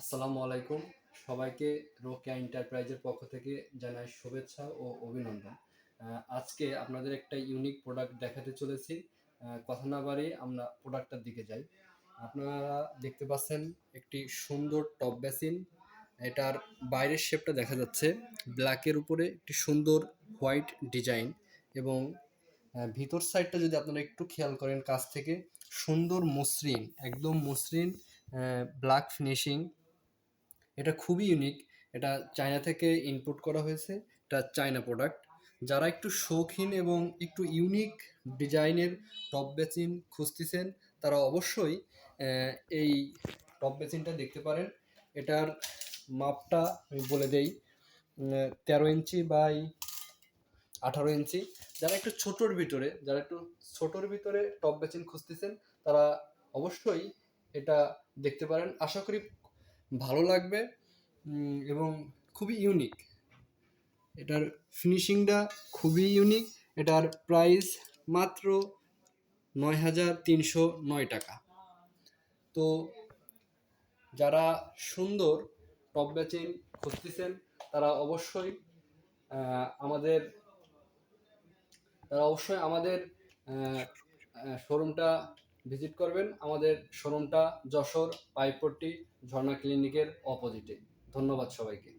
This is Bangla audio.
আসসালামু আলাইকুম। সবাইকে রোকেয়া এন্টারপ্রাইজের পক্ষ থেকে জানাই শুভেচ্ছা ও অভিনন্দন। আজকে আপনাদের একটা ইউনিক প্রোডাক্ট দেখাতে চলেছি। কথা না বাড়িয়ে আমরা প্রোডাক্টটার দিকে যাই। আপনারা দেখতে পাচ্ছেন একটি সুন্দর টপ বেসিন। এটার বাইরের শেপটা দেখা যাচ্ছে। ব্ল্যাকের উপরে একটি সুন্দর হোয়াইট ডিজাইন এবং ভিতর সাইডটা যদি আপনারা একটু খেয়াল করেন, কাছ থেকে সুন্দর মসৃণ, একদম মসৃণ ব্ল্যাক ফিনিশিং এটা খুবই ইউনিক এটা চায়না থেকে ইনপুট করা হয়েছে। এটা চায়না প্রোডাক্ট যারা একটু শৌখিন এবং একটু ইউনিক ডিজাইনের টপ বেসিন খুঁজতেছেন, তারা অবশ্যই এই টপ বেসিনটা দেখতে পারেন। এটার মাপটা আমি বলে দেই তেরো ইঞ্চি বাই আঠারো ইঞ্চি। যারা একটু ছোটোর ভিতরে, যারা একটু ছোটোর ভিতরে টপ বেসিন খুঁজতেছেন, তারা অবশ্যই এটা দেখতে পারেন। আশা করি ভালো লাগবে এবং খুবই ইউনিক এটার ফিনিশিংটা খুবই ইউনিক এটার প্রাইস মাত্র নয় হাজার তিনশো নয় টাকা। তো যারা সুন্দর টপ বেচিন খুঁজতেছেন, তারা অবশ্যই আমাদের, তারা অবশ্যই আমাদের শোরুমটা ভিজিট করবেন আমাদের শোরুমটা যশোর পাইপট্টি ঝর্ণা ক্লিনিকের অপোজিটে ধন্যবাদ সবাইকে।